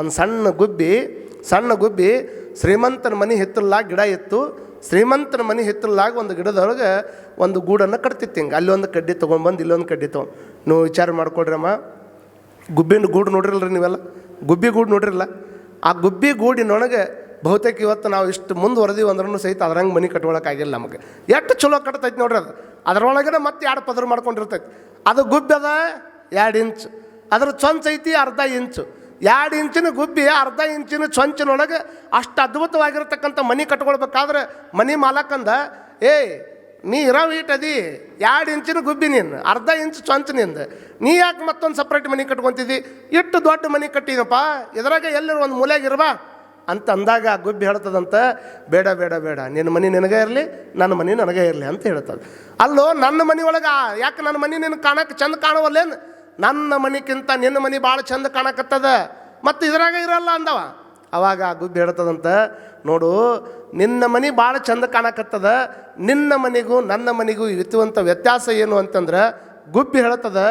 ಒಂದು ಸಣ್ಣ ಗುಬ್ಬಿ ಸಣ್ಣ ಗುಬ್ಬಿ ಶ್ರೀಮಂತನ ಮನೆ ಹಿತ್ತಲಾಗ ಗಿಡ ಇತ್ತು. ಶ್ರೀಮಂತನ ಮನೆ ಹಿತ್ತಲಾಗ ಒಂದು ಗಿಡದೊಳಗೆ ಒಂದು ಗೂಡನ್ನು ಕಟ್ತಿತ್ತು ಹಿಂಗೆ. ಅಲ್ಲಿ ಒಂದು ಕಡ್ಡಿ ತೊಗೊಂಬಂದು ಇಲ್ಲೊಂದು ಕಡ್ಡಿ ತೊಗೊಂಡು. ನೀವು ವಿಚಾರ ಮಾಡ್ಕೊಡ್ರಮ್ಮ. ಗುಬ್ಬಿನ ಗೂಡು ನೋಡಿರಲ್ರಿ ನೀವೆಲ್ಲ? ಗುಬ್ಬಿ ಗೂಡು ನೋಡಿರಲ್ಲ? ಆ ಗುಬ್ಬಿ ಗೂಡಿನೊಳಗೆ ಬಹುತೇಕ ಇವತ್ತು ನಾವು ಇಷ್ಟು ಮುಂದುವರೆದೀವಿ ಅಂದ್ರೂ ಸಹಿತ ಅದ್ರಂಗೆ ಮನೆ ಕಟ್ಕೊಳಕ್ಕಾಗಿಲ್ಲ ನಮಗೆ. ಎಷ್ಟು ಚಲೋ ಕಟ್ತೈತಿ ನೋಡ್ರಿ ಅದು. ಅದರೊಳಗಡೆ ಮತ್ತೆ ಎರಡು ಪದರು ಮಾಡ್ಕೊಂಡಿರ್ತೈತಿ. ಅದು ಗುಬ್ಬಿ ಅದ ಎರಡು ಇಂಚು. ಅದ್ರ ಚೊಂಚೈತಿ ಅರ್ಧ ಇಂಚು. ಎರಡು ಇಂಚಿನ ಗುಬ್ಬಿ, ಅರ್ಧ ಇಂಚಿನ ಚೊಂಚಿನೊಳಗೆ ಅಷ್ಟು ಅದ್ಭುತವಾಗಿರ್ತಕ್ಕಂಥ ಮನೆ ಕಟ್ಕೊಳ್ಬೇಕಾದ್ರೆ ಮನೆ ಮಾಲಕಂದ ಏಯ್ ನೀ ಇರೋ ಅದಿ ಎರಡು ಇಂಚಿನ ಗುಬ್ಬಿ ನಿನ್ನ ಅರ್ಧ ಇಂಚ್ ಚೊಂಚ ನಿಂದ, ನೀ ಯಾಕೆ ಮತ್ತೊಂದು ಸಪ್ರೇಟ್ ಮನೆ ಕಟ್ಕೊತಿದ್ದಿ? ಇಟ್ಟು ದೊಡ್ಡ ಮನೆ ಕಟ್ಟಿದಪ್ಪ ಇದ್ರಾಗ ಎಲ್ಲರೂ ಒಂದು ಮೂಲೆಯಾಗ ಇರ್ಬಾ. ಅಂತ ಅಂದಾಗ ಆ ಗುಬ್ಬಿ ಹೇಳ್ತದಂತ, ಬೇಡ ಬೇಡ ಬೇಡ, ನಿನ್ನ ಮನೆ ನಿನಗೆ ಇರಲಿ, ನನ್ನ ಮನೆ ನನಗೆ ಇರಲಿ ಅಂತ ಹೇಳ್ತದೆ. ಅಲ್ಲೋ, ನನ್ನ ಮನೆ ಒಳಗೆ ಯಾಕೆ ನನ್ನ ಮನೆ ನಿನಗೆ ಕಾಣಕ್ಕೆ ಚಂದ ಕಾಣವಲ್ಲೇನು? ನನ್ನ ಮನೆಗಿಂತ ನಿನ್ನ ಮನೆ ಭಾಳ ಚಂದ ಕಾಣಕತ್ತದ, ಮತ್ತು ಇದ್ರಾಗ ಇರಲ್ಲ ಅಂದವ. ಅವಾಗ ಆ ಗುಬ್ಬಿ ಹೇಳ್ತದಂತ, ನೋಡು, ನಿನ್ನ ಮನೆ ಭಾಳ ಚಂದ ಕಾಣಕತ್ತದ, ನಿನ್ನ ಮನೆಗೂ ನನ್ನ ಮನೆಗೂ ಇರುವಂಥ ವ್ಯತ್ಯಾಸ ಏನು ಅಂತಂದ್ರೆ, ಗುಬ್ಬಿ ಹೇಳ್ತದ,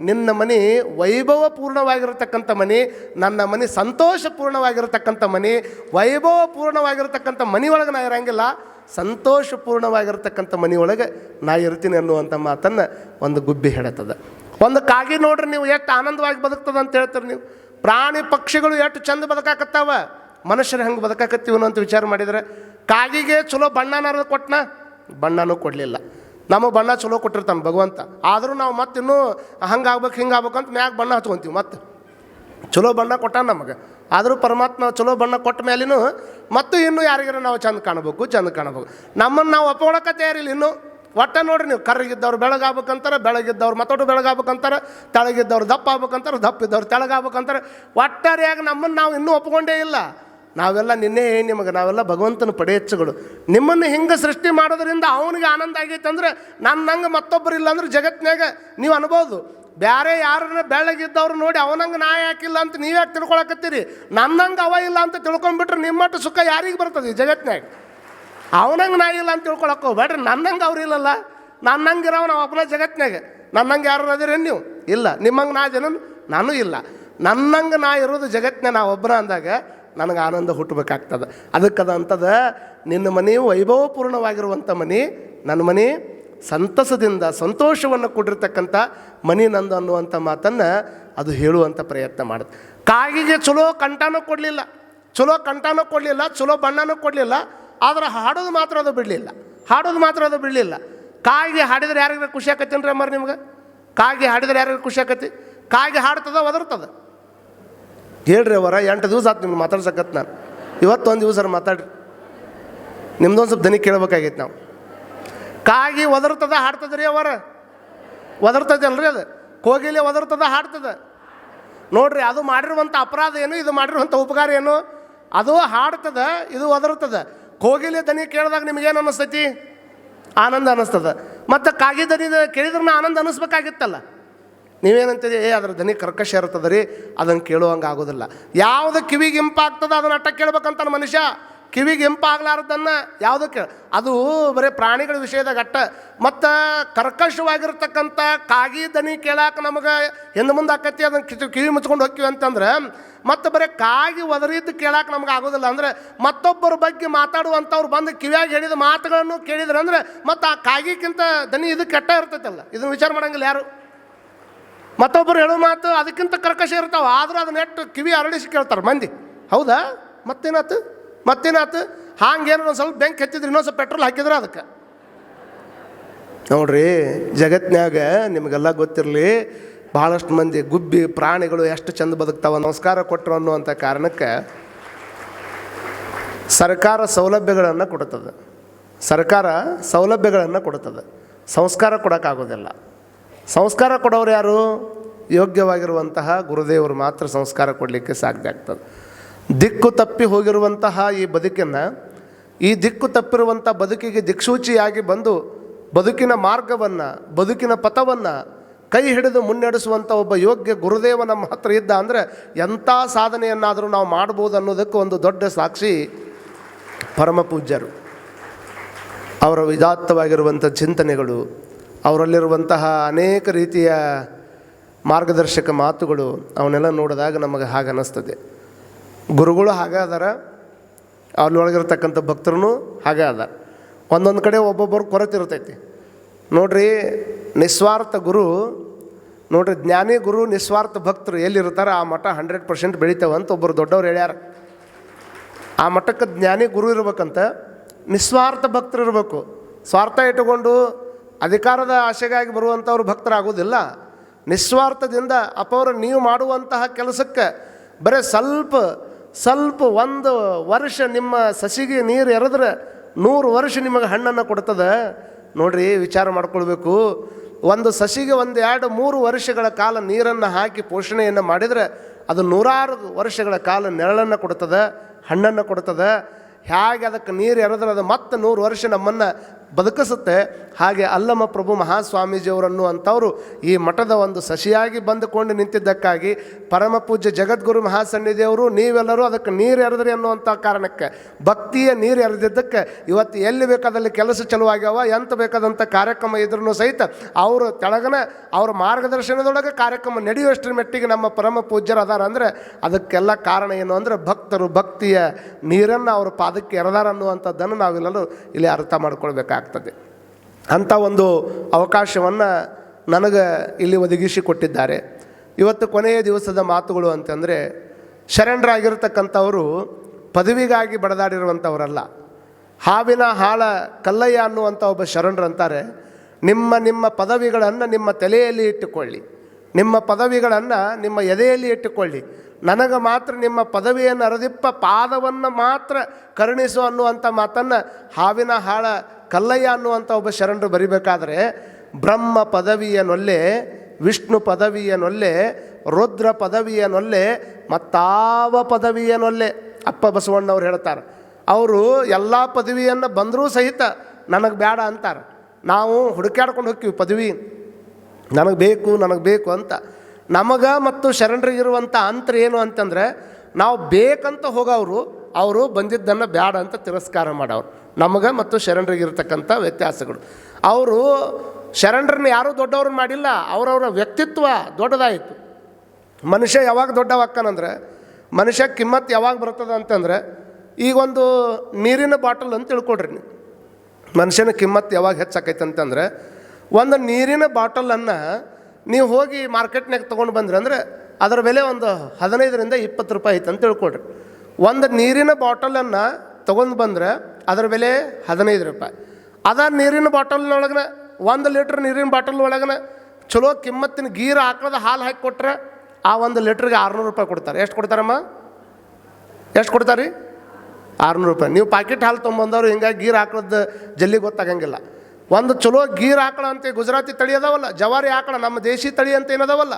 ನಿನ್ನ ಮನೆ ವೈಭವಪೂರ್ಣವಾಗಿರತಕ್ಕಂಥ ಮನೆ, ನನ್ನ ಮನೆ ಸಂತೋಷಪೂರ್ಣವಾಗಿರತಕ್ಕಂಥ ಮನೆ ವೈಭವಪೂರ್ಣವಾಗಿರತಕ್ಕಂಥ ಒಳಗೆ ನಾ ಇರಂಗಿಲ್ಲ ಸಂತೋಷಪೂರ್ಣವಾಗಿರತಕ್ಕಂಥ ಮನೆಯೊಳಗೆ ನಾ ಇರ್ತೀನಿ ಅನ್ನುವಂಥ ಮಾತನ್ನು ಒಂದು ಗುಬ್ಬಿ ಹೇಳತ್ತದ ಒಂದು ಕಾಗಿ ನೋಡ್ರಿ ನೀವು ಎಷ್ಟು ಆನಂದವಾಗಿ ಬದುಕ್ತದ ಅಂತ ಹೇಳ್ತೀರಿ ನೀವು. ಪ್ರಾಣಿ ಪಕ್ಷಿಗಳು ಎಷ್ಟು ಚಂದ ಬದುಕಾಕತ್ತಾವ? ಮನುಷ್ಯರು ಹೆಂಗೆ ಬದುಕಾಕತ್ತೀವನು ಅಂತ ವಿಚಾರ ಮಾಡಿದರೆ, ಕಾಗಿಗೆ ಚಲೋ ಬಣ್ಣನಾರ ಕೊಟ್ಟನ ಬಣ್ಣನೂ ಕೊಡಲಿಲ್ಲ. ನಮಗೆ ಬಣ್ಣ ಚಲೋ ಕೊಟ್ಟಿರ್ತಾನೆ ಭಗವಂತ. ಆದರೂ ನಾವು ಮತ್ತೆ ಇನ್ನೂ ಹಂಗೆ ಆಗ್ಬೇಕು ಅಂತ ಮ್ಯಾಗ ಬಣ್ಣ ಹಚ್ಕೊಂತೀವಿ ಮತ್ತೆ. ಚಲೋ ಬಣ್ಣ ಕೊಟ್ಟ ನಮಗೆ. ಆದರೂ ಪರಮಾತ್ಮ ಚಲೋ ಬಣ್ಣ ಕೊಟ್ಟ ಮೇಲಿನೂ ಮತ್ತು ಇನ್ನೂ ಯಾರಿಗಾರ ನಾವು ಚಂದ ಕಾಣಬೇಕು ಚಂದ ಕಾಣಬೇಕು. ನಮ್ಮನ್ನು ನಾವು ಒಪ್ಕೊಳಕ್ಕೆ ತಯಾರಿಲ್ಲ ಇನ್ನೂ. ಒಟ್ಟ ನೋಡ್ರಿ ನೀವು, ಕರ್ರಗಿದ್ದವ್ರು ಬೆಳಗಾಗ್ಬೇಕಂತಾರೆ, ಬೆಳಗಿದ್ದವ್ರು ಮತ್ತೊಟ್ಟು ಬೆಳಗಾಗ್ಬೇಕಂತಾರೆ, ತೆಳಗಿದ್ದವ್ರು ದಪ್ಪ ಆಗ್ಬೇಕಂತಾರೆ ದಪ್ಪಿದ್ದವ್ರು ತೆಳಗಾಗ್ಬೇಕಂತಾರೆ. ಒಟ್ಟಾರೆಯಾಗಿ ನಮ್ಮನ್ನು ನಾವು ಇನ್ನೂ ಒಪ್ಕೊಂಡೇ ಇಲ್ಲ. ನಾವೆಲ್ಲ ನಿನ್ನೆ ನಿಮಗೆ, ನಾವೆಲ್ಲ ಭಗವಂತನ ಪಡೆಯಚ್ಚುಗಳು. ನಿಮ್ಮನ್ನು ಹಿಂಗೆ ಸೃಷ್ಟಿ ಮಾಡೋದ್ರಿಂದ ಅವನಿಗೆ ಆನಂದ ಆಗೈತೆ ನನ್ನ ನಂಗೆ ಮತ್ತೊಬ್ಬರು ಇಲ್ಲ ಅಂದ್ರೆ ಜಗತ್ತಿನಾಗ ನೀವು ಅನ್ಬೋದು. ಬೇರೆ ಯಾರನ್ನ ಬೆಳಗಿದ್ದವ್ರು ನೋಡಿ ಅವನಂಗೆ ನಾ ಯಾಕಿಲ್ಲ ಅಂತ ನೀವ್ಯಾಕೆ ತಿಳ್ಕೊಳಕತ್ತೀರಿ? ನನ್ನಂಗೆ ಅವ ಇಲ್ಲ ಅಂತ ತಿಳ್ಕೊಂಡ್ಬಿಟ್ರೆ ನಿಮ್ಮಟ್ಟು ಸುಖ ಯಾರಿಗೆ ಬರ್ತದೆ ಈ ಜಗತ್ತಿನಾಗ ಅವನಂಗೆ ನಾ ಇಲ್ಲ ಅಂತ ತಿಳ್ಕೊಳಕ್ಕೆ ಹೋಗ್ಬೇಡ್ರಿ. ನನ್ನಂಗೆ ಅವ್ರು ಇಲ್ಲಲ್ಲ. ನನ್ನಂಗೆ ಇರೋ ನಾವು ಒಬ್ಬನ ಜಗತ್ತಿನಾಗೆ ನನ್ನಂಗೆ ಯಾರು ಅದಿರೇನು ನೀವು? ಇಲ್ಲ. ನಿಮ್ಮಂಗೆ ನಾ ಜನ ನಾನು ಇಲ್ಲ. ನನ್ನಂಗೆ ನಾ ಇರೋದು ಜಗತ್ತಿನ ನಾ ಒಬ್ಬನ ಅಂದಾಗ ನನಗೆ ಆನಂದ ಹುಟ್ಟಬೇಕಾಗ್ತದೆ ಅದಕ್ಕದ ಅಂತದ, ನಿನ್ನ ಮನೆ ವೈಭವಪೂರ್ಣವಾಗಿರುವಂಥ ಮನೆ ನನ್ನ ಮನೆ ಸಂತಸದಿಂದ ಸಂತೋಷವನ್ನು ಕೊಟ್ಟಿರ್ತಕ್ಕಂಥ ಮನಿ ನಂದು ಅನ್ನುವಂಥ ಮಾತನ್ನು ಅದು ಹೇಳುವಂಥ ಪ್ರಯತ್ನ ಮಾಡುತ್ತೆ ಕಾಗಿಗೆ ಚಲೋ ಕಂಠನೂ ಕೊಡಲಿಲ್ಲ. ಚಲೋ ಕಂಠನೂ ಕೊಡಲಿಲ್ಲ. ಚಲೋ ಬಣ್ಣನೂ ಕೊಡಲಿಲ್ಲ. ಆದ್ರೆ ಹಾಡೋದು ಮಾತ್ರ ಅದು ಬಿಡಲಿಲ್ಲ. ಹಾಡೋದು ಮಾತ್ರ ಅದು ಬಿಡಲಿಲ್ಲ. ಕಾಯಿಗೆ ಹಾಡಿದ್ರೆ ಯಾರಿಗಾರ ಖುಷಿ ಆಕತ್ತೇನ್ರಿ ಅಮ್ಮಾರ ನಿಮ್ಗೆ? ಕಾಯಿಗೆ ಹಾಡಿದ್ರೆ ಯಾರಿಗಾರ ಖುಷಿ ಆಕತಿ? ಕಾಯಿಗೆ ಹಾಡ್ತದ, ಒದರ್ತದ? ಹೇಳ್ರಿ ಅವರ, ಎಂಟು ದಿವಸ ಆತು ನಿಮ್ಗೆ ಮಾತಾಡ್ಸಕತ್ ನಾನು. ಇವತ್ತೊಂದು ದಿವಸ ಮಾತಾಡ್ರಿ. ನಿಮ್ದೊಂದು ಸ್ವಲ್ಪ ದನಿ ಕೇಳ್ಬೇಕಾಗೈತೆ ನಾವು. ಕಾಗಿ ಒದರ್ತದ ಹಾಡ್ತದ್ರಿ ಅವರ? ಒದರ್ತದಲ್ರಿ ಅದು? ಕೋಗಿಲೆ ಒದರ್ತದ, ಹಾಡ್ತದ? ನೋಡ್ರಿ, ಅದು ಮಾಡಿರುವಂಥ ಅಪರಾಧ ಏನು, ಇದು ಮಾಡಿರುವಂಥ ಉಪಕಾರ ಏನು? ಅದು ಹಾಡ್ತದ, ಇದು ಒದರ್ತದ. ಕೋಗಿಲೆ ದನಿ ಕೇಳಿದಾಗ ನಿಮಗೇನು ಅನ್ನಿಸ್ತೈತಿ ಆನಂದ ಅನ್ನಿಸ್ತದ ಮತ್ತು ಕಾಗಿ ದನಿ ಕೇಳಿದ್ರೆ ಆನಂದ ಅನ್ನಿಸ್ಬೇಕಾಗಿತ್ತಲ್ಲ ನೀವೇನಂತೀರಿ? ಏ, ಅದ್ರ ದನಿ ಕರ್ಕಶ ಇರ್ತದ ರೀ ಅದನ್ನು ಕೇಳುವಂಗೆ ಆಗೋದಿಲ್ಲ ಯಾವುದು ಕಿವಿಗೆ ಇಂಪಾಗ್ತದ ಅದನ್ನ ಅಟ್ಟ ಕೇಳ್ಬೇಕಂತಾನೆ ಮನುಷ್ಯ? ಕಿವಿಗೆ ಇಂಪಾಗ್ಲಾರ್ದನ್ನ ಯಾವುದು ಕೇಳ ಅದು ಬರೀ ಪ್ರಾಣಿಗಳ ವಿಷಯದ ಘಟ್ಟ. ಮತ್ತು ಕರ್ಕಶವಾಗಿರ್ತಕ್ಕಂಥ ಕಾಗಿ ದನಿ ಕೇಳಾಕ ನಮಗೆ ಹಿಂದೆ ಮುಂದೆ ಆಕತಿ, ಅದನ್ನು ಕಿವಿ ಕಿವಿ ಮುಚ್ಕೊಂಡು ಹೋಗ್ತೀವಿ ಅಂತಂದ್ರೆ, ಮತ್ತು ಬರೀ ಕಾಗಿ ಒದರಿದ್ದು ಕೇಳಾಕ ನಮ್ಗೆ ಆಗೋದಿಲ್ಲ ಅಂದರೆ, ಮತ್ತೊಬ್ಬರ ಬಗ್ಗೆ ಮಾತಾಡುವಂಥವ್ರು ಬಂದು ಕಿವಿಯಾಗಿ ಹೇಳಿದ ಮಾತುಗಳನ್ನು ಕೇಳಿದ್ರೆ ಅಂದರೆ, ಮತ್ತು ಆ ಕಾಗಿಕ್ಕಿಂತ ದನಿ ಇದು ಕೆಟ್ಟ ಇರ್ತೈತಲ್ಲ, ಇದನ್ನು ವಿಚಾರ ಮಾಡಂಗಿಲ್ಲ ಯಾರು? ಮತ್ತೊಬ್ಬರು ಹೇಳೋ ಮಾತು ಅದಕ್ಕಿಂತ ಕರ್ಕಶ ಇರ್ತಾವೆ, ಆದರೂ ಅದನ್ನ ನೆಟ್ಟು ಕಿವಿ ಅರಳಿಸಿ ಕೇಳ್ತಾರೆ ಮಂದಿ. ಹೌದಾ? ಮತ್ತೇನಾತು? ಮತ್ತೇನಾತು ಹಾಂಗೇನೋ ಒಂದು ಸ್ವಲ್ಪ ಬೆಂಕಿ ಹಚ್ಚಿದ್ರೆ ಇನ್ನೊಂದು ಸ್ವಲ್ಪ ಪೆಟ್ರೋಲ್ ಹಾಕಿದ್ರೆ ಅದಕ್ಕೆ. ನೋಡ್ರಿ, ಜಗತ್ನ್ಯಾಗ ನಿಮಗೆಲ್ಲ ಗೊತ್ತಿರಲಿ, ಭಾಳಷ್ಟು ಮಂದಿ ಗುಬ್ಬಿ ಪ್ರಾಣಿಗಳು ಎಷ್ಟು ಚಂದ ಬದುಕ್ತಾವ, ನಮಸ್ಕಾರ ಕೊಟ್ಟರು ಅನ್ನುವಂಥ ಕಾರಣಕ್ಕೆ ಸರ್ಕಾರ ಸೌಲಭ್ಯಗಳನ್ನು ಕೊಡುತ್ತದೆ ಸರ್ಕಾರ ಸೌಲಭ್ಯಗಳನ್ನು ಕೊಡುತ್ತದೆ ಸಂಸ್ಕಾರ ಕೊಡೋಕ್ಕಾಗೋದಿಲ್ಲ. ಸಂಸ್ಕಾರ ಕೊಡೋರು ಯಾರು? ಯೋಗ್ಯವಾಗಿರುವಂತಹ ಗುರುದೇವರು ಮಾತ್ರ ಸಂಸ್ಕಾರ ಕೊಡಲಿಕ್ಕೆ ಸಾಧ್ಯ ಆಗ್ತದೆ. ದಿಕ್ಕು ತಪ್ಪಿ ಹೋಗಿರುವಂತಹ ಈ ಬದುಕನ್ನು ಈ ದಿಕ್ಕು ತಪ್ಪಿರುವಂಥ ಬದುಕಿಗೆ ದಿಕ್ಸೂಚಿಯಾಗಿ ಬಂದು ಬದುಕಿನ ಮಾರ್ಗವನ್ನು, ಬದುಕಿನ ಪಥವನ್ನು ಕೈ ಹಿಡಿದು ಮುನ್ನಡೆಸುವಂಥ ಒಬ್ಬ ಯೋಗ್ಯ ಗುರುದೇವ ನಮ್ಮ ಹತ್ರ ಇದ್ದ ಅಂದರೆ ಎಂಥ ಸಾಧನೆಯನ್ನಾದರೂ ನಾವು ಮಾಡ್ಬೋದು ಅನ್ನೋದಕ್ಕೆ ಒಂದು ದೊಡ್ಡ ಸಾಕ್ಷಿ ಪರಮ ಪೂಜ್ಯರು. ಅವರ ವಿಧಾತ್ತವಾಗಿರುವಂಥ ಚಿಂತನೆಗಳು, ಅವರಲ್ಲಿರುವಂತಹ ಅನೇಕ ರೀತಿಯ ಮಾರ್ಗದರ್ಶಕ ಮಾತುಗಳು ಅವನ್ನೆಲ್ಲ ನೋಡಿದಾಗ ನಮಗೆ ಹಾಗೆ ಅನ್ನಿಸ್ತದೆ ಗುರುಗಳು ಹಾಗೆ ಅದಾರ. ಅಲ್ಲೊಳಗಿರ್ತಕ್ಕಂಥ ಭಕ್ತರು ಹಾಗೆ ಅದ. ಒಂದೊಂದು ಕಡೆ ಒಬ್ಬೊಬ್ಬರು ಕೊರತೆ ಇರ್ತೈತಿ. ನೋಡ್ರಿ, ನಿಸ್ವಾರ್ಥ ಗುರು, ನೋಡ್ರಿ, ಜ್ಞಾನಿ ಗುರು, ನಿಸ್ವಾರ್ಥ ಭಕ್ತರು ಎಲ್ಲಿರ್ತಾರೆ? ಆ ಮಠ ಹಂಡ್ರೆಡ್ ಪರ್ಸೆಂಟ್ ಬೆಳಿತಾವ ಅಂತ ಒಬ್ಬರು ದೊಡ್ಡವ್ರು ಹೇಳ್ಯಾರ. ಆ ಮಠಕ್ಕೆ ಜ್ಞಾನಿ ಗುರು ಇರ್ಬೇಕಂತ ನಿಸ್ವಾರ್ಥ ಭಕ್ತರು ಇರಬೇಕು. ಸ್ವಾರ್ಥ ಇಟ್ಟುಕೊಂಡು ಅಧಿಕಾರದ ಆಶೆಗಾಗಿ ಬರುವಂಥವ್ರು ಭಕ್ತರಾಗೋದಿಲ್ಲ ನಿಸ್ವಾರ್ಥದಿಂದ ಅಪವರು ನೀವು ಮಾಡುವಂತಹ ಕೆಲಸಕ್ಕೆ ಬರೀ ಸ್ವಲ್ಪ ಸ್ವಲ್ಪ ಒಂದು ವರ್ಷ ನಿಮ್ಮ ಸಸಿಗೆ ನೀರು ಎರೆದ್ರೆ ನೂರು ವರ್ಷ ನಿಮಗೆ ಹಣ್ಣನ್ನು ಕೊಡ್ತದೆ. ನೋಡ್ರಿ, ವಿಚಾರ ಮಾಡ್ಕೊಳ್ಬೇಕು. ಒಂದು ಸಸಿಗೆ ಒಂದು ಎರಡು ಮೂರು ವರ್ಷಗಳ ಕಾಲ ನೀರನ್ನು ಹಾಕಿ ಪೋಷಣೆಯನ್ನು ಮಾಡಿದರೆ ಅದು ನೂರಾರು ವರ್ಷಗಳ ಕಾಲ ನೆರಳನ್ನು ಕೊಡ್ತದೆ, ಹಣ್ಣನ್ನು ಕೊಡ್ತದೆ. ಹೇಗೆ ಅದಕ್ಕೆ ನೀರು ಎರೆದ್ರೆ ಅದು ಮತ್ತೆ ನೂರು ವರ್ಷ ನಮ್ಮನ್ನು ಬದುಕಿಸುತ್ತೆ. ಹಾಗೆ ಅಲ್ಲಮ ಪ್ರಭು ಮಹಾಸ್ವಾಮೀಜಿಯವರನ್ನು ಅಂಥವರು ಈ ಮಠದ ಒಂದು ಸಸಿಯಾಗಿ ಬಂದುಕೊಂಡು ನಿಂತಿದ್ದಕ್ಕಾಗಿ ಪರಮ ಪೂಜ್ಯ ಜಗದ್ಗುರು ಮಹಾಸನ್ನಿಧಿಯವರು ನೀವೆಲ್ಲರೂ ಅದಕ್ಕೆ ನೀರು ಎರೆದ್ರಿ ಅನ್ನುವಂಥ ಕಾರಣಕ್ಕೆ, ಭಕ್ತಿಯ ನೀರು ಎರೆದಿದ್ದಕ್ಕೆ ಇವತ್ತು ಎಲ್ಲಿ ಬೇಕಾದಲ್ಲಿ ಕೆಲಸ ಚಲುವಾಗ್ಯಾವ, ಎಂತ ಬೇಕಾದಂಥ ಕಾರ್ಯಕ್ರಮ ಇದ್ರೂ ಸಹಿತ ಅವರು ತೆಳಗನ ಅವ್ರ ಮಾರ್ಗದರ್ಶನದೊಳಗೆ ಕಾರ್ಯಕ್ರಮ ನಡೆಯುವಷ್ಟರ ಮಟ್ಟಿಗೆ ನಮ್ಮ ಪರಮ ಪೂಜ್ಯರು ಅದಾರ ಅಂದರೆ ಅದಕ್ಕೆಲ್ಲ ಕಾರಣ ಏನು ಅಂದರೆ ಭಕ್ತರು ಭಕ್ತಿಯ ನೀರನ್ನು ಅವ್ರ ಪಾದಕ್ಕೆ ಎರೆದಾರ ಅನ್ನುವಂಥದ್ದನ್ನು ನಾವೆಲ್ಲರೂ ಇಲ್ಲಿ ಅರ್ಥ ಮಾಡ್ಕೊಳ್ಬೇಕಾಗ್ತದೆ ಅಂಥ ಒಂದು ಅವಕಾಶವನ್ನು ನನಗೆ ಇಲ್ಲಿ ಒದಗಿಸಿ ಕೊಟ್ಟಿದ್ದಾರೆ ಇವತ್ತು ಕೊನೆಯ ದಿವಸದ ಮಾತುಗಳು ಅಂತಂದರೆ, ಶರಣರಾಗಿರ್ತಕ್ಕಂಥವರು ಪದವಿಗಾಗಿ ಬಡದಾಡಿರುವಂಥವರಲ್ಲ. ಹಾವಿನ ಹಾಳ ಕಲ್ಲಯ್ಯ ಅನ್ನುವಂಥ ಒಬ್ಬ ಶರಣರು ಅಂತಾರೆ, ನಿಮ್ಮ ನಿಮ್ಮ ಪದವಿಗಳನ್ನು ನಿಮ್ಮ ತಲೆಯಲ್ಲಿ ಇಟ್ಟುಕೊಳ್ಳಿ. ನಿಮ್ಮ ಪದವಿಗಳನ್ನು ನಿಮ್ಮ ಎದೆಯಲ್ಲಿ ಇಟ್ಟುಕೊಳ್ಳಿ. ನನಗೆ ಮಾತ್ರ ನಿಮ್ಮ ಪದವಿಯನ್ನು ಅರದಿಪ್ಪ ಪಾದವನ್ನು ಮಾತ್ರ ಕರುಣಿಸು ಅನ್ನುವಂಥ ಮಾತನ್ನು ಹಾವಿನ ಹಾಳ ಕಲ್ಲಯ್ಯ ಅನ್ನುವಂಥ ಒಬ್ಬ ಶರಣರು ಬರಿಬೇಕಾದ್ರೆ ಬ್ರಹ್ಮ ಪದವಿಯ ನೊಲ್ಲೆ, ವಿಷ್ಣು ಪದವಿಯ ನೊಲ್ಲೆ, ರುದ್ರ ಪದವಿಯ ನೊಲ್ಲೆ, ಮತ್ತಾವ ಪದವಿಯ ನೊಲ್ಲೆ, ಅಪ್ಪ ಬಸವಣ್ಣವ್ರು ಹೇಳ್ತಾರೆ. ಅವರು ಎಲ್ಲ ಪದವಿಯನ್ನು ಬಂದರೂ ಸಹಿತ ನನಗೆ ಬೇಡ ಅಂತಾರೆ. ನಾವು ಹುಡುಕ್ಯಾಡ್ಕೊಂಡು ಹೋಗ್ತೀವಿ ಪದವಿ. ನನಗೆ ಬೇಕು ನನಗೆ ಬೇಕು ಅಂತ. ನಮಗೆ ಮತ್ತು ಶರಣರಿಗಿರುವಂಥ ಅಂತರ ಏನು ಅಂತಂದರೆ ನಾವು ಬೇಕಂತ ಹೋಗೋರು ಅವರು ಬಂದಿದ್ದನ್ನು ಬೇಡ ಅಂತ ತಿರಸ್ಕಾರ ಮಾಡೋರು ನಮಗೆ ಮತ್ತು ಶರಣರಿಗಿರ್ತಕ್ಕಂಥ ವ್ಯತ್ಯಾಸಗಳು. ಅವರು ಶರಣರನ್ನು ಯಾರೂ ದೊಡ್ಡವ್ರನ್ನ ಮಾಡಿಲ್ಲ, ಅವರವರ ವ್ಯಕ್ತಿತ್ವ ದೊಡ್ಡದಾಯಿತು. ಮನುಷ್ಯ ಯಾವಾಗ ದೊಡ್ಡವಾಕ್ಕನಂದ್ರೆ ಮನುಷ್ಯ ಕಿಮ್ಮತ್ತು ಯಾವಾಗ ಬರ್ತದೆ ಅಂತಂದ್ರೆ, ಈಗೊಂದು ನೀರಿನ ಬಾಟಲ್ ಅಂತ ತಿಳ್ಕೊಡ್ರಿ ನೀವು. ಮನುಷ್ಯನ ಕಿಮ್ಮತ್ತು ಯಾವಾಗ ಹೆಚ್ಚಾಕೈತೆ ಅಂತಂದ್ರೆ, ಒಂದು ನೀರಿನ ಬಾಟಲನ್ನು ನೀವು ಹೋಗಿ ಮಾರ್ಕೆಟ್ನಾಗ ತೊಗೊಂಡು ಬಂದ್ರಿ ಅಂದರೆ, ಅದರ ಬೆಲೆ ಒಂದು ಹದಿನೈದರಿಂದ ಇಪ್ಪತ್ತು ರೂಪಾಯಿ ಐತೆ ಅಂತ ತಿಳ್ಕೊಡ್ರಿ ಒಂದು ನೀರಿನ ಬಾಟಲನ್ನು ತೊಗೊಂಡು ಬಂದ್ರೆ ಅದರ ಬೆಲೆ ಹದಿನೈದು ರೂಪಾಯಿ. ಅದ ನೀರಿನ ಬಾಟಲ್ನೊಳಗನ, ಒಂದು ಲೀಟ್ರ್ ನೀರಿನ ಬಾಟಲ್ ಒಳಗನ ಚಲೋ ಕಿಮ್ಮತ್ತಿನ ಗೀರು ಹಾಕೋದು ಹಾಲು ಹಾಕಿ ಕೊಟ್ರೆ ಆ ಒಂದು ಲೀಟ್ರಿಗೆ ಆರುನೂರು ರೂಪಾಯಿ ಕೊಡ್ತಾರೆ. ಎಷ್ಟು ಕೊಡ್ತಾರಮ್ಮ? ಎಷ್ಟು ಕೊಡ್ತಾರೆ? ಆರುನೂರು ರೂಪಾಯಿ. ನೀವು ಪ್ಯಾಕೆಟ್ ಹಾಲು ತೊಗೊಂಬಂದವ್ರು ಹಿಂಗಾಗಿ ಗೀರ್ ಹಾಕೋದು ಜಲ್ದಿ ಗೊತ್ತಾಗಂಗಿಲ್ಲ. ಒಂದು ಚಲೋ ಗೀರ್ ಆಕಳ ಅಂತ ಗುಜರಾತಿ ತಳಿ ಅದಾವಲ್ಲ, ಜವಾರಿ ಆಕಳ ನಮ್ಮ ದೇಶಿ ತಳಿ ಅಂತ ಏನದಾವಲ್ಲ,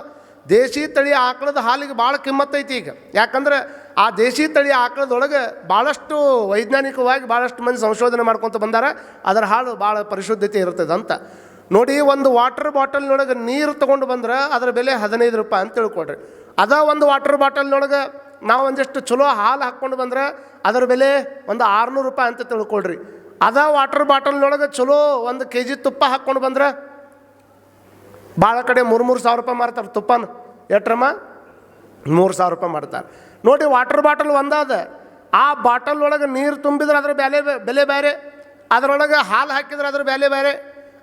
ದೇಶಿ ತಳಿ ಆಕಳದ ಹಾಲಿಗೆ ಭಾಳ ಕಿಮ್ಮತ್ತೈತಿ ಈಗ. ಯಾಕಂದ್ರೆ ಆ ದೇಶಿ ತಳಿ ಆಕಳದೊಳಗೆ ಭಾಳಷ್ಟು ವೈಜ್ಞಾನಿಕವಾಗಿ ಭಾಳಷ್ಟು ಮಂದಿ ಸಂಶೋಧನೆ ಮಾಡ್ಕೊತ ಬಂದಾರ. ಅದರ ಹಾಲು ಭಾಳ ಪರಿಶುದ್ಧತೆ ಇರ್ತದೆ ಅಂತ. ನೋಡಿ ಒಂದು ವಾಟರ್ ಬಾಟಲ್ನೊಳಗೆ ನೀರು ತೊಗೊಂಡು ಬಂದ್ರೆ ಅದರ ಬೆಲೆ ಹದಿನೈದು ರೂಪಾಯಿ ಅಂತ ತಿಳ್ಕೊಡ್ರಿ ಅದ ಒಂದು ವಾಟರ್ ಬಾಟಲ್ನೊಳಗೆ ನಾವು ಒಂದಿಷ್ಟು ಚಲೋ ಹಾಲು ಹಾಕ್ಕೊಂಡು ಬಂದ್ರೆ ಅದರ ಬೆಲೆ ಒಂದು ಆರುನೂರು ರೂಪಾಯಿ ಅಂತ ತಿಳ್ಕೊಳ್ರಿ. ಅದ ವಾಟರ್ ಬಾಟಲ್ನೊಳಗೆ ಚಲೋ ಒಂದು ಕೆ ಜಿ ತುಪ್ಪ ಹಾಕ್ಕೊಂಡು ಬಂದ್ರೆ ಭಾಳ ಕಡೆ ಮೂರು ಮೂರು ಸಾವಿರ ರೂಪಾಯಿ ಮಾರ್ತಾರೆ ತುಪ್ಪನ. ಎಟ್ರಮ್ಮ? ಮೂರು ಸಾವಿರ ರೂಪಾಯಿ ಮಾಡ್ತಾರೆ ನೋಡಿ ವಾಟರ್ ಬಾಟಲ್ ಒಂದಾದ. ಆ ಬಾಟಲ್ ಒಳಗೆ ನೀರು ತುಂಬಿದ್ರೆ ಅದ್ರ ಬೆಲೆ ಬೆಲೆ ಬೇರೆ. ಅದರೊಳಗೆ ಹಾಲು ಹಾಕಿದ್ರೆ ಅದ್ರ ಬೆಲೆ ಬೇರೆ.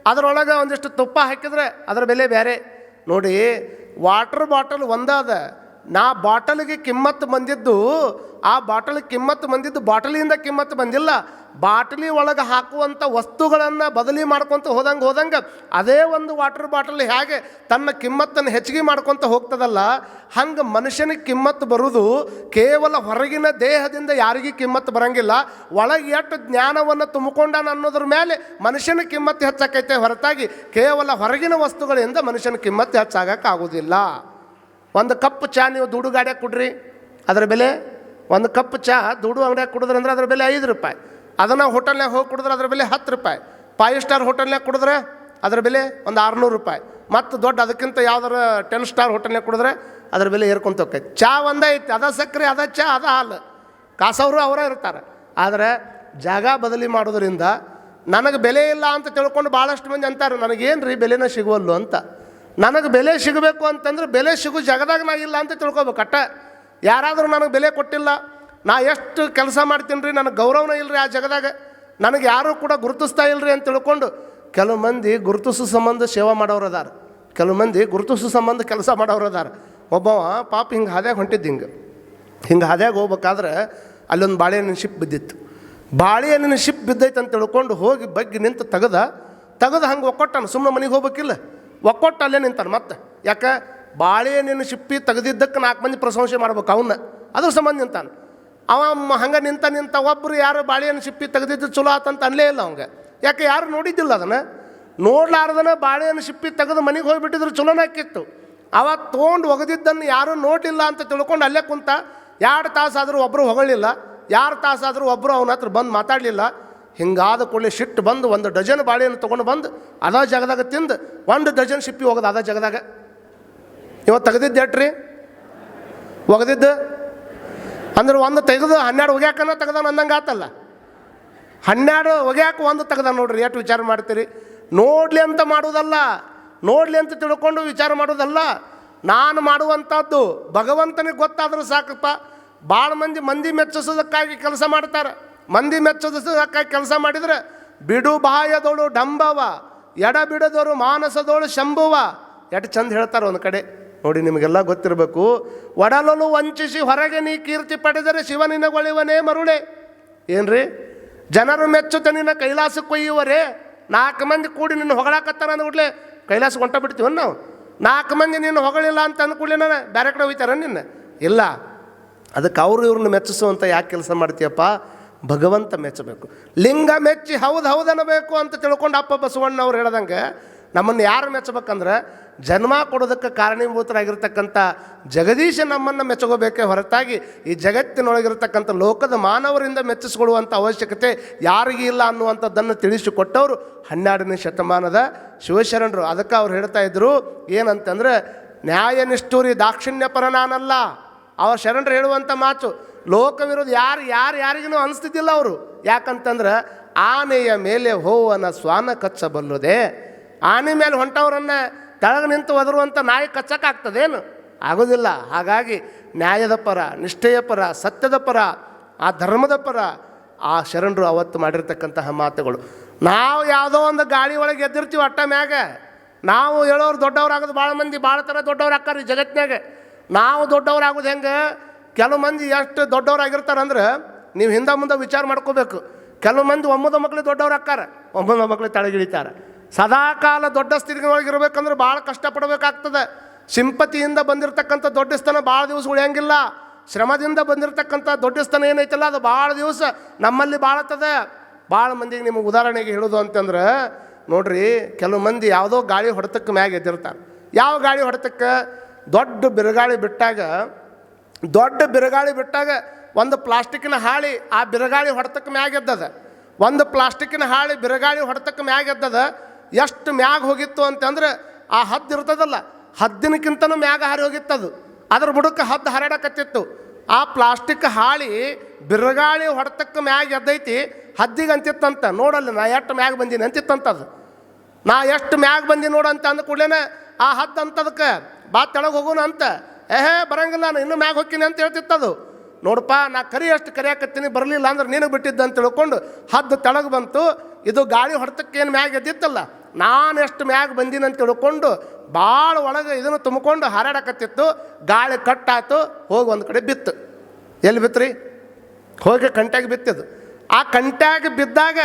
ಅದರೊಳಗೆ ಒಂದಿಷ್ಟು ತುಪ್ಪ ಹಾಕಿದ್ರೆ ಅದ್ರ ಬೆಲೆ ಬೇರೆ. ನೋಡಿ ವಾಟರ್ ಬಾಟಲ್ ಒಂದಾದ. ನಾ ಬಾಟಲಿಗೆ ಕಿಮ್ಮತ್ತು ಬಂದಿದ್ದು, ಆ ಬಾಟಲ್ ಕಿಮ್ಮತ್ತು ಬಂದಿದ್ದು ಬಾಟಲಿಯಿಂದ ಕಿಮ್ಮತ್ತು ಬಂದಿಲ್ಲ. ಬಾಟಲಿ ಒಳಗೆ ಹಾಕುವಂಥ ವಸ್ತುಗಳನ್ನು ಬದಲಿ ಮಾಡ್ಕೊತ ಹೋದಂಗೆ ಹೋದಂಗೆ ಅದೇ ಒಂದು ವಾಟರ್ ಬಾಟಲ್ ಹೇಗೆ ತನ್ನ ಕಿಮ್ಮತ್ತನ್ನು ಹೆಚ್ಚಿಗೆ ಮಾಡ್ಕೊತ ಹೋಗ್ತದಲ್ಲ, ಹಂಗೆ ಮನುಷ್ಯನಿಗೆ ಕಿಮ್ಮತ್ತು ಬರುವುದು ಕೇವಲ ಹೊರಗಿನ ದೇಹದಿಂದ ಯಾರಿಗೂ ಕಿಮ್ಮತ್ತು ಬರಂಗಿಲ್ಲ. ಒಳಗೆ ಎಷ್ಟು ಜ್ಞಾನವನ್ನು ತುಂಬಿಕೊಂಡಾನ ಅನ್ನೋದ್ರ ಮೇಲೆ ಮನುಷ್ಯನ ಕಿಮ್ಮತ್ತು ಹೆಚ್ಚಾಕೈತೆ ಹೊರತಾಗಿ ಕೇವಲ ಹೊರಗಿನ ವಸ್ತುಗಳಿಂದ ಮನುಷ್ಯನ ಕಿಮ್ಮತ್ತು ಹೆಚ್ಚಾಗಕ್ಕೆ ಆಗೋದಿಲ್ಲ. ಒಂದು ಕಪ್ ಚಹಾ ನೀವು ದುಡು ಗಾಡಿಯಾಗ ಕೊಡ್ರಿ, ಅದರ ಬೆಲೆ ಒಂದು ಕಪ್ ಚಹಾ ದುಡು ಅಂಗಡಿಯಾಗ ಕುಡಿದ್ರೆ ಅಂದ್ರೆ ಅದ್ರ ಬೆಲೆ ಐದು ರೂಪಾಯಿ. ಅದನ್ನು ಹೋಟೆಲ್ನಾಗ ಹೋಗಿ ಕುಡಿದ್ರೆ ಅದ್ರ ಬೆಲೆ ಹತ್ತು ರೂಪಾಯಿ. ಫೈವ್ ಸ್ಟಾರ್ ಹೋಟೆಲ್ನಾಗ ಕುಡಿದ್ರೆ ಅದರ ಬೆಲೆ ಒಂದು ಆರುನೂರು ರೂಪಾಯಿ. ಮತ್ತು ದೊಡ್ಡ ಅದಕ್ಕಿಂತ ಯಾವ್ದಾರ ಟೆನ್ ಸ್ಟಾರ್ ಹೋಟೆಲ್ನಾಗ ಕುಡಿದ್ರೆ ಅದ್ರ ಬೆಲೆ ಏರ್ಕೊಂತ ಹೋಗ್ತೈತೆ. ಚಹಾ ಒಂದೇ ಐತಿ, ಅದ ಸಕ್ಕರೆ, ಅದ ಚಹಾ ಅದ ಹಾಲು. ಕಾಸವರು ಅವರೇ ಇರ್ತಾರೆ. ಆದರೆ ಜಾಗ ಬದಲಿ ಮಾಡೋದ್ರಿಂದ ನನಗೆ ಬೆಲೆ ಇಲ್ಲ ಅಂತ ತಿಳ್ಕೊಂಡು ಭಾಳಷ್ಟು ಮಂದಿ ಅಂತಾರೆ ನನಗೇನು ರೀ ಬೆಲೆನ ಸಿಗುವಲ್ಲು ಅಂತ. ನನಗೆ ಬೆಲೆ ಸಿಗಬೇಕು ಅಂತಂದ್ರೆ ಬೆಲೆ ಸಿಗೋ ಜಾಗದಾಗ ನಾ ಇಲ್ಲ ಅಂತ ತಿಳ್ಕೊಬೇಕು. ಅಟ್ಟ ಯಾರಾದರೂ ನನಗೆ ಬೆಲೆ ಕೊಟ್ಟಿಲ್ಲ, ನಾ ಎಷ್ಟು ಕೆಲಸ ಮಾಡ್ತೀನಿ ರೀ ನನಗೆ ಗೌರವನ ಇಲ್ಲರಿ ಆ ಜಗದಾಗ. ನನಗೆ ಯಾರೂ ಕೂಡ ಗುರುತಿಸ್ತಾ ಇಲ್ಲರಿ ಅಂತ ತಿಳ್ಕೊಂಡು ಕೆಲವು ಮಂದಿ ಗುರುತಿಸೋ ಸಂಬಂಧ ಸೇವಾ ಮಾಡೋರು ಅದಾರ. ಕೆಲವು ಮಂದಿ ಗುರುತಿಸೋ ಸಂಬಂಧ ಕೆಲಸ ಮಾಡೋರು ಅದಾರ. ಒಬ್ಬವ ಪಾಪ ಹಿಂಗೆ ಹಾದ್ಯಾಗ ಹೊಂಟಿದ್ದು ಹಿಂಗೆ. ಹಿಂಗೆ ಹಾದ್ಯಾಗ ಹೋಗ್ಬೇಕಾದ್ರೆ ಅಲ್ಲೊಂದು ಬಾಳೆಹಣ್ಣಿನ ಶಿಪ್ ಬಿದ್ದಿತ್ತು. ಬಾಳೆಹಣ್ಣಿನ ಶಿಪ್ ಬಿದ್ದೈತೆ ಅಂತ ತಿಳ್ಕೊಂಡು ಹೋಗಿ ಬಗ್ಗಿ ನಿಂತು ತೆಗೆದ, ತೆಗೆದು ಹಂಗೆ ಒಕ್ಕೊಟ್ಟನು ಸುಮ್ಮನೆ ಮನೆಗೆ ಹೋಗ್ಬೇಕಿಲ್ಲ. ಒಕ್ಕೊಟ್ಟು ಅಲ್ಲೇ ನಿಂತಾನೆ ಮತ್ತೆ. ಯಾಕೆ? ಬಾಳೆಹಣ್ಣಿನ ಸಿಪ್ಪಿ ತೆಗೆದಿದ್ದಕ್ಕೆ ನಾಲ್ಕು ಮಂದಿ ಪ್ರಶಂಸೆ ಮಾಡ್ಬೇಕು ಅವನ್ನ ಅದ್ರ ಸಂಬಂಧ ನಿಂತಾನೆ. ಅವ ಹಂಗೆ ನಿಂತ ನಿಂತ ಒಬ್ಬರು ಯಾರು ಬಾಳೆಹಣ್ಣು ಸಿಪ್ಪಿ ತೆಗೆದಿದ್ದು ಚಲೋ ಆತಂತ ಅನ್ಲೇ ಇಲ್ಲ ಅವಂಗೆ. ಯಾಕೆ ಯಾರು ನೋಡಿದ್ದಿಲ್ಲ ಅದನ್ನು? ನೋಡ್ಲಾರ್ದನ ಬಾಳೆಹಣ್ಣು ಸಿಪ್ಪಿ ತೆಗೆದು ಮನೆಗೆ ಹೋಗಿಬಿಟ್ಟಿದ್ರು ಚಲೋನಾಕಿತ್ತು ಅವ ತೊಗೊಂಡು ಒಗೆದಿದ್ದನ್ನು ಯಾರೂ ನೋಡಿಲ್ಲ ಅಂತ ತಿಳ್ಕೊಂಡು ಅಲ್ಲೇ ಕುಂತ ಎರಡು ತಾಸಾದರೂ ಒಬ್ಬರು ಹೊಗಳಿಲ್ಲ, ಯಾರು ತಾಸಾದರೂ ಒಬ್ಬರು ಅವನ ಹತ್ರ ಬಂದು ಮಾತಾಡಲಿಲ್ಲ ಹಿಂಗಾದ ಕೂಡಲೇ ಸಿಟ್ಟು ಬಂದು ಒಂದು ಡಜನ್ ಬಾಳೆಯನ್ನು ತೊಗೊಂಡು ಬಂದು ಅದ ಜಾಗದಾಗ ತಿಂದು ಒಂದು ಡಜನ್ ಶಿಪ್ಪಿ ಹೋಗೋದು ಅದ ಜಾಗದಾಗ. ಇವತ್ತು ತೆಗೆದಿದ್ದು ಎಟ್ರಿ? ಒಗೆದಿದ್ದು? ಅಂದ್ರೆ ಒಂದು ತೆಗೆದು ಹನ್ನೆರಡು ಒಗ್ಯಾಕನ ತೆಗ್ದಾನ ಅಂದಂಗೆ ಆತಲ್ಲ. ಹನ್ನೆರಡು ಒಗ್ಯಾಕ ಒಂದು ತೆಗ್ದ ನೋಡ್ರಿ, ಎಷ್ಟು ವಿಚಾರ ಮಾಡ್ತೀರಿ? ನೋಡಲಿ ಅಂತ ಮಾಡುವುದಲ್ಲ ನೋಡ್ಲಿ ಅಂತ ತಿಳ್ಕೊಂಡು ವಿಚಾರ ಮಾಡೋದಲ್ಲ. ನಾನು ಮಾಡುವಂಥದ್ದು ಭಗವಂತನಿಗೆ ಗೊತ್ತಾದರೂ ಸಾಕಪ್ಪ. ಭಾಳ ಮಂದಿ ಮಂದಿ ಮೆಚ್ಚಿಸೋದಕ್ಕಾಗಿ ಕೆಲಸ ಮಾಡ್ತಾರೆ. ಮಂದಿ ಮೆಚ್ಚದ ಕೆಲಸ ಮಾಡಿದ್ರೆ ಬಿಡು ಬಾಯದೋಳು ಡಂಬವ, ಎಡ ಬಿಡದೋರು ಮಾನಸದೋಳು ಶಂಭುವ. ಎಷ್ಟು ಚಂದ ಹೇಳ್ತಾರೆ ಒಂದು ಕಡೆ. ನೋಡಿ, ನಿಮಗೆಲ್ಲ ಗೊತ್ತಿರಬೇಕು. ಒಡಲಲು ವಂಚಿಸಿ ಹೊರಗೆ ನೀ ಕೀರ್ತಿ ಪಡೆದರೆ ಶಿವನಿನಗೊಳಿವನೇ ಮರುಳೆ. ಏನ್ರಿ? ಜನರು ಮೆಚ್ಚುತ್ತೆ ನಿನ್ನ ಕೈಲಾಸಕ್ಕೆ ಕೊಯ್ಯುವರೇ. ನಾಲ್ಕು ಮಂದಿ ಕೂಡಿ ನಿನ್ನ ಹೊಗಳಾಕತ್ತಾರ ಅಂದ್ಬಿಡ್ಲೆ ಕೈಲಾಸ ಹೊಂಟ ಬಿಡ್ತೀವ ನಾವು ನಾಲ್ಕು ಮಂದಿ ನಿನ್ನ ಹೊಗಳಿಲ್ಲ ಅಂತ ಅಂದ್ಕೂಡ್ಲೆ ನಾನು ಬೇರೆ ಕಡೆ ಹೋಯ್ತಾರ ನಿನ್ನ. ಇಲ್ಲ. ಅದಕ್ಕೆ ಅವರು ಇವ್ರನ್ನ ಮೆಚ್ಚಿಸುವಂಥ ಯಾಕೆ ಕೆಲಸ ಮಾಡ್ತೀಯಪ್ಪ? ಭಗವಂತ ಮೆಚ್ಚಬೇಕು. ಲಿಂಗ ಮೆಚ್ಚಿ ಹೌದು ಹೌದು ಅನ್ನಬೇಕು ಅಂತ ತಿಳ್ಕೊಂಡು ಅಪ್ಪ ಬಸವಣ್ಣ ಅವ್ರು ಹೇಳ್ದಂಗೆ ನಮ್ಮನ್ನು ಯಾರು ಮೆಚ್ಚಬೇಕಂದ್ರೆ ಜನ್ಮ ಕೊಡೋದಕ್ಕೆ ಕಾರಣೀಭೂತರಾಗಿರ್ತಕ್ಕಂಥ ಜಗದೀಶ ನಮ್ಮನ್ನು ಮೆಚ್ಚಗೋಬೇಕೇ ಹೊರತಾಗಿ ಈ ಜಗತ್ತಿನೊಳಗಿರ್ತಕ್ಕಂಥ ಲೋಕದ ಮಾನವರಿಂದ ಮೆಚ್ಚಿಸ್ಕೊಳ್ಳುವಂಥ ಅವಶ್ಯಕತೆ ಯಾರಿಗೂ ಇಲ್ಲ ಅನ್ನುವಂಥದ್ದನ್ನು ತಿಳಿಸಿಕೊಟ್ಟವರು ಹನ್ನೆರಡನೇ ಶತಮಾನದ ಶಿವಶರಣರು. ಅದಕ್ಕೆ ಅವ್ರು ಹೇಳ್ತಾ ಇದ್ದರು ಏನಂತಂದ್ರೆ ನ್ಯಾಯ ನಿಷ್ಠೂರಿ ದಾಕ್ಷಿಣ್ಯಪರ ನಾನಲ್ಲ. ಅವ ಶರಣರು ಹೇಳುವಂಥ ಮಾತು. ಲೋಕವಿರೋದು ಯಾರು ಯಾರು ಯಾರಿಗೂ ಅನಿಸ್ತಿದ್ದಿಲ್ಲ ಅವರು. ಯಾಕಂತಂದ್ರೆ ಆನೆಯ ಮೇಲೆ ಹೋವನ ಸ್ವಾನ ಕಚ್ಚಬಲ್ಲದೆ. ಆನೆ ಮೇಲೆ ಹೊಂಟವರನ್ನು ತಳಗ ನಿಂತು ಒದರುವಂಥ ನಾಯಿ ಕಚ್ಚಕ್ಕಾಗ್ತದೇನು? ಆಗೋದಿಲ್ಲ. ಹಾಗಾಗಿ ನ್ಯಾಯದ ಪರ, ನಿಷ್ಠೆಯ ಪರ, ಸತ್ಯದ ಪರ, ಆ ಧರ್ಮದ ಪರ ಆ ಶರಣರು ಅವತ್ತು ಮಾಡಿರ್ತಕ್ಕಂತಹ ಮಾತುಗಳು. ನಾವು ಯಾವುದೋ ಒಂದು ಗಾಳಿ ಒಳಗೆ ಎದ್ದಿರ್ತೀವಿ ಅಟ್ಟ ಮ್ಯಾಗ. ನಾವು ಹೇಳೋರು ದೊಡ್ಡವ್ರಾಗೋದು ಭಾಳ ಮಂದಿ, ಭಾಳ ಥರ ದೊಡ್ಡವ್ರು ಆಕ್ಕಾರ ಈ ಜಗತ್ತಿನಾಗ. ನಾವು ದೊಡ್ಡವರಾಗೋದು ಹೆಂಗೆ? ಕೆಲವು ಮಂದಿ ಎಷ್ಟು ದೊಡ್ಡವರಾಗಿರ್ತಾರಂದ್ರೆ ನೀವು ಹಿಂದೆ ಮುಂದೆ ವಿಚಾರ ಮಾಡ್ಕೋಬೇಕು. ಕೆಲವು ಮಂದಿ ಒಮ್ಮದ ಮಕ್ಕಳು ದೊಡ್ಡವ್ರು ಆಕ್ಕಾರ ಒಮ್ಮದ ಮಕ್ಕಳು ತಳಗಿಳಿತಾರೆ ಸದಾಕಾಲ ದೊಡ್ಡ ಸ್ಥಿತಿನೊಳಗೆ ಇರಬೇಕಂದ್ರೆ ಭಾಳ ಕಷ್ಟಪಡಬೇಕಾಗ್ತದೆ. ಸಿಂಪತಿಯಿಂದ ಬಂದಿರತಕ್ಕಂಥ ದೊಡ್ಡ ಸ್ಥಾನ ಭಾಳ ದಿವಸ ಉಳಿಯಂಗಿಲ್ಲ. ಶ್ರಮದಿಂದ ಬಂದಿರತಕ್ಕಂಥ ದೊಡ್ಡ ಸ್ಥಾನ ಏನೈತಲ್ಲ, ಅದು ಭಾಳ ದಿವಸ ನಮ್ಮಲ್ಲಿ ಬಾಳತ್ತದೆ. ಭಾಳ ಮಂದಿಗೆ ನಿಮಗೆ ಉದಾಹರಣೆಗೆ ಹೇಳೋದು ಅಂತಂದ್ರೆ, ನೋಡ್ರಿ, ಕೆಲವು ಮಂದಿ ಯಾವುದೋ ಗಾಳಿ ಹೊಡೆತಕ್ಕೆ ಮ್ಯಾಗೆ ಎದ್ದಿರ್ತಾರೆ. ಯಾವ ಗಾಳಿ ಹೊಡೆತಕ್ಕೆ? ದೊಡ್ಡ ಬಿರುಗಾಳಿ ಬಿಟ್ಟಾಗ, ದೊಡ್ಡ ಬಿರುಗಾಳಿ ಬಿಟ್ಟಾಗ ಒಂದು ಪ್ಲಾಸ್ಟಿಕ್ಕಿನ ಹಾಳಿ ಆ ಬಿರುಗಾಳಿ ಹೊಡೆತಕ್ಕೆ ಮ್ಯಾಗೆದ್ದದ ಒಂದು ಪ್ಲಾಸ್ಟಿಕ್ಕಿನ ಹಾಳಿ ಬಿರುಗಾಳಿ ಹೊಡೆತಕ್ಕೆ ಮ್ಯಾಗೆದ್ದದ ಎಷ್ಟು ಮ್ಯಾಗ ಹೋಗಿತ್ತು ಅಂತಂದ್ರೆ ಆ ಹದ್ದು ಇರ್ತದಲ್ಲ, ಹದ್ದಿನಕ್ಕಿಂತನೂ ಮ್ಯಾಗ ಹಾರಿ ಹೋಗಿತ್ತದು. ಅದ್ರ ಬುಡಕ್ಕೆ ಹದ್ದು ಹರಡಕತ್ತಿತ್ತು. ಆ ಪ್ಲಾಸ್ಟಿಕ್ ಹಾಳಿ ಬಿರುಗಾಳಿ ಹೊಡೆತಕ್ಕೆ ಮ್ಯಾಗ ಎದ್ದೈತಿ, ಹದ್ದಿಗೆ ಅಂತಿತ್ತಂತ. ನೋಡಲ್ಲ ನಾ ಎಷ್ಟು ಮ್ಯಾಗ ಬಂದೀನಿ ಅಂತಿತ್ತಂತದು. ನಾ ಎಷ್ಟು ಮ್ಯಾಗ ಬಂದೀನಿ ನೋಡಂತ ಅಂದ ಕೂಡಲೇನೆ ಆ ಹದ್ದು ಅಂತದಕ್ಕೆ, ಬಾ ತೆಳಗೆ ಹೋಗೋಣ ಅಂತ. ಏಹೇ, ಬರಂಗಿಲ್ಲ, ನಾನು ಇನ್ನೂ ಮ್ಯಾಗ ಹೋಗ್ತೀನಿ ಅಂತ ಹೇಳ್ತಿತ್ತದು. ನೋಡಪ್ಪ, ನಾ ಕರಿ ಅಷ್ಟು ಕರಿಯಾಕತ್ತೀನಿ, ಬರಲಿಲ್ಲ ಅಂದ್ರೆ ನೀನು ಬಿಟ್ಟಿದ್ದ ಅಂತ ತಿಳ್ಕೊಂಡು ಹದ್ದು ತೆಳಗೆ ಬಂತು. ಇದು ಗಾಳಿ ಹೊಡೆತಕ್ಕೇನು ಮ್ಯಾಗ ಎದ್ದಿತ್ತಲ್ಲ, ನಾನು ಎಷ್ಟು ಮ್ಯಾಗ ಬಂದೀನಿ ಅಂತ ತಿಳ್ಕೊಂಡು ಭಾಳ ಒಳಗೆ ಇದನ್ನು ತುಂಬಿಕೊಂಡು ಹಾರಾಡಕತ್ತಿತ್ತು. ಗಾಳಿ ಕಟ್ಟಾತು ಹೋಗಿ ಒಂದು ಕಡೆ ಬಿತ್ತು. ಎಲ್ಲಿ ಬಿತ್ತ್ರಿ ಹೋಗಿ ಕಂಟ್ಯಾಗ ಬಿತ್ತಿದ್ದು. ಆ ಕಂಟ್ಯಾಗ ಬಿದ್ದಾಗ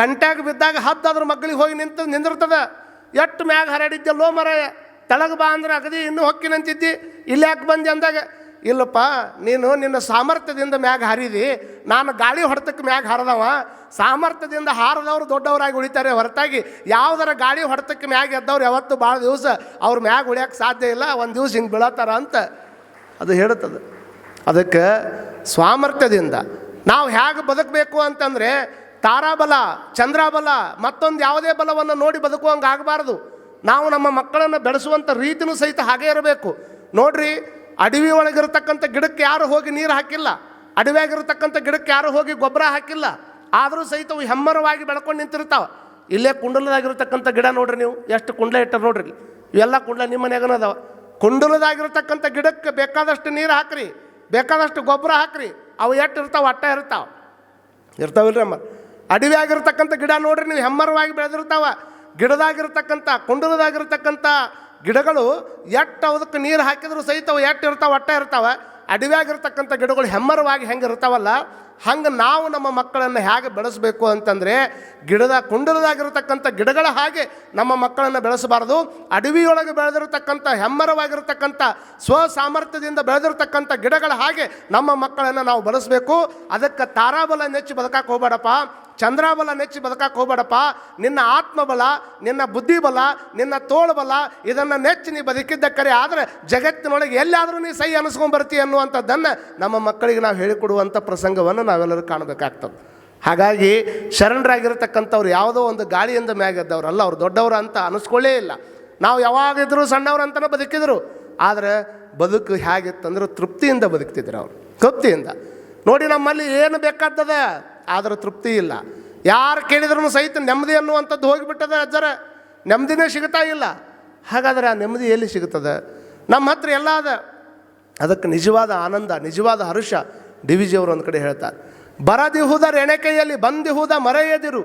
ಕಂಟ್ಯಾಗ ಬಿದ್ದಾಗ ಹದ್ದು ಅದ್ರ ಮಗ್ಳಿಗೆ ಹೋಗಿ ನಿಂತು ನಿಂದಿರ್ತದ. ಎಷ್ಟು ಮ್ಯಾಗ ಹರಡಿದ್ದಲ್ಲೋ ಮರ, ತೆಳಗೆ ಬಾ ಅಂದ್ರೆ ಅಗದಿ ಇನ್ನೂ ಹೊಕ್ಕಿನಂತಿದ್ದಿ. ಇಲ್ಲಿ ಯಾಕೆ ಬಂದೆ ಅಂದಾಗ, ಇಲ್ಲಪ್ಪ, ನೀನು ನಿನ್ನ ಸಾಮರ್ಥ್ಯದಿಂದ ಮ್ಯಾಗ ಹರಿದಿ, ನಾನು ಗಾಳಿ ಹೊಡೆತಕ್ಕೆ ಮ್ಯಾಗ ಹರಿದವ. ಸಾಮರ್ಥ್ಯದಿಂದ ಹಾರದವ್ರು ದೊಡ್ಡವರಾಗಿ ಉಳಿತಾರೆ, ಹೊರತಾಗಿ ಯಾವುದರ ಗಾಳಿ ಹೊಡೆತಕ್ಕೆ ಮ್ಯಾಗ ಎದ್ದವ್ರು ಯಾವತ್ತು ಭಾಳ ದಿವಸ ಅವ್ರ ಮ್ಯಾಗ ಉಳಿಯೋಕೆ ಸಾಧ್ಯ ಇಲ್ಲ, ಒಂದು ದಿವಸ ಹಿಂಗೆ ಬೀಳತ್ತಾರ ಅಂತ ಅದು ಹೇಳುತ್ತದೆ. ಅದಕ್ಕೆ ಸಾಮರ್ಥ್ಯದಿಂದ ನಾವು ಹೇಗೆ ಬದುಕಬೇಕು ಅಂತಂದರೆ ತಾರಾಬಲ, ಚಂದ್ರಾಬಲ, ಮತ್ತೊಂದು ಯಾವುದೇ ಬಲವನ್ನು ನೋಡಿ ಬದುಕುವಂಗೆ ಆಗಬಾರ್ದು ನಾವು ನಮ್ಮ ಮಕ್ಕಳನ್ನು ಬೆಳೆಸುವಂಥ ರೀತಿನೂ ಸಹಿತ ಹಾಗೇ ಇರಬೇಕು. ನೋಡ್ರಿ, ಅಡವಿ ಒಳಗಿರತಕ್ಕಂಥ ಗಿಡಕ್ಕೆ ಯಾರು ಹೋಗಿ ನೀರು ಹಾಕಿಲ್ಲ? ಅಡವಿಯಾಗಿರ್ತಕ್ಕಂಥ ಗಿಡಕ್ಕೆ ಯಾರು ಹೋಗಿ ಗೊಬ್ಬರ ಹಾಕಿಲ್ಲ? ಆದರೂ ಸಹಿತ ಅವು ಹೆಮ್ಮರವಾಗಿ ಬೆಳ್ಕೊಂಡು ನಿಂತಿರ್ತಾವೆ. ಇಲ್ಲೇ ಕುಂಡಲದಾಗಿರ್ತಕ್ಕಂಥ ಗಿಡ ನೋಡ್ರಿ ನೀವು, ಎಷ್ಟು ಕುಂಡ್ಲ ಇಟ್ಟಾರ ನೋಡ್ರಿ. ಇವೆಲ್ಲ ಕುಂಡ್ಲ ನಿಮ್ಮ ಮನ್ಯಾಗನ ಅದಾವ. ಕುಂಡಲದಾಗಿರ್ತಕ್ಕಂಥ ಗಿಡಕ್ಕೆ ಬೇಕಾದಷ್ಟು ನೀರು ಹಾಕ್ರಿ, ಬೇಕಾದಷ್ಟು ಗೊಬ್ಬರ ಹಾಕ್ರಿ, ಅವು ಎಷ್ಟು ಇರ್ತಾವೆ ಅಟ್ಟ ಇರ್ತಾವೆ. ಇರ್ತಾವಿಲ್ರಿ ಅಮ್ಮ. ಅಡವಿಯಾಗಿರ್ತಕ್ಕಂಥ ಗಿಡ ನೋಡ್ರಿ, ನೀವು ಹೆಮ್ಮರವಾಗಿ ಬೆಳೆದಿರ್ತಾವ. ಗಿಡದಾಗಿರ್ತಕ್ಕಂಥ, ಕುಂಡಲದಾಗಿರ್ತಕ್ಕಂಥ ಗಿಡಗಳು ಎಟ್ಟು ಅದಕ್ಕೆ ನೀರು ಹಾಕಿದ್ರು ಸಹಿತ ಎಟ್ಟು ಇರ್ತಾವೆ ಒಟ್ಟ ಇರ್ತಾವೆ. ಅಡವಿಯಾಗಿರ್ತಕ್ಕಂಥ ಗಿಡಗಳು ಹೆಮ್ಮರವಾಗಿ ಹೆಂಗೆ ಇರ್ತಾವಲ್ಲ ಹಂಗೆ ನಾವು ನಮ್ಮ ಮಕ್ಕಳನ್ನು ಹೇಗೆ ಬೆಳೆಸಬೇಕು ಅಂತಂದರೆ ಗಿಡದ ಕುಂಡಲದಾಗಿರತಕ್ಕಂಥ ಗಿಡಗಳ ಹಾಗೆ ನಮ್ಮ ಮಕ್ಕಳನ್ನು ಬೆಳೆಸಬಾರ್ದು. ಅಡವಿಯೊಳಗೆ ಬೆಳೆದಿರತಕ್ಕಂಥ ಹೆಮ್ಮರವಾಗಿರತಕ್ಕಂಥ ಸ್ವ ಸಾಮರ್ಥ್ಯದಿಂದ ಬೆಳೆದಿರ್ತಕ್ಕಂಥ ಗಿಡಗಳ ಹಾಗೆ ನಮ್ಮ ಮಕ್ಕಳನ್ನು ನಾವು ಬೆಳೆಸಬೇಕು. ಅದಕ್ಕೆ ತಾರಾಬಲ ನೆಚ್ಚಿ ಬದುಕಕ್ಕೆ ಹೋಗ್ಬೇಡಪ್ಪ. ಚಂದ್ರಾಬಲ ನೆಚ್ಚಿ ಬದುಕಕ್ಕೆ ಹೋಗ್ಬೇಡಪ್ಪ. ನಿನ್ನ ಆತ್ಮಬಲ, ನಿನ್ನ ಬುದ್ಧಿಬಲ, ನಿನ್ನ ತೋಳ್ಬಲ ಇದನ್ನು ನೆಚ್ಚಿ ನೀ ಬದುಕಿದ್ದ ಕರೆ ಆದರೆ ಜಗತ್ತಿನೊಳಗೆ ಎಲ್ಲಾದರೂ ನೀ ಸೈ ಅನಿಸ್ಕೊಂಡ್ಬರ್ತೀಯ ಅನ್ನುವಂಥದ್ದನ್ನು ನಮ್ಮ ಮಕ್ಕಳಿಗೆ ನಾವು ಹೇಳಿಕೊಡುವಂಥ ಪ್ರಸಂಗವನ್ನು ನಾವೆಲ್ಲರೂ ಕಾಣಬೇಕಾಗ್ತದೆ. ಹಾಗಾಗಿ ಶರಣರಾಗಿರ್ತಕ್ಕಂಥವ್ರು ಯಾವುದೋ ಒಂದು ಗಾಳಿಯಿಂದ ಮ್ಯಾಗೆದ್ದವ್ರಲ್ಲ, ಅವ್ರು ದೊಡ್ಡವರು ಅಂತ ಅನಿಸ್ಕೊಳ್ಳೇ ಇಲ್ಲ. ನಾವು ಯಾವಾಗಿದ್ದರೂ ಸಣ್ಣವ್ರು ಅಂತಲೇ ಬದುಕಿದ್ರು. ಆದರೆ ಬದುಕು ಹೇಗಿತ್ತಂದ್ರೆ ತೃಪ್ತಿಯಿಂದ ಬದುಕ್ತಿದ್ರು ಅವರು, ತೃಪ್ತಿಯಿಂದ. ನೋಡಿ, ನಮ್ಮಲ್ಲಿ ಏನು ಬೇಕಾಗ್ತದ? ಆದರೆ ತೃಪ್ತಿ ಇಲ್ಲ. ಯಾರು ಕೇಳಿದ್ರೂ ಸಹಿತ ನೆಮ್ಮದಿ ಅನ್ನುವಂಥದ್ದು ಹೋಗಿಬಿಟ್ಟದೆ ಅಜ್ಜರ. ನೆಮ್ಮದಿನೇ ಸಿಗ್ತಾ ಇಲ್ಲ. ಹಾಗಾದ್ರೆ ಆ ನೆಮ್ಮದಿ ಎಲ್ಲಿ ಸಿಗುತ್ತದೆ? ನಮ್ಮ ಹತ್ರ ಎಲ್ಲ ಅದ. ಅದಕ್ಕೆ ನಿಜವಾದ ಆನಂದ, ನಿಜವಾದ ಹರ್ಷ ಡಿ ವಿ ಜಿಯವರು ಒಂದು ಕಡೆ ಹೇಳ್ತಾರೆ ಬರದಿಹುದ ಎಣೆಕೆಯಲ್ಲಿ ಬಂದಿಹುದ ಮರೆಯದಿರು.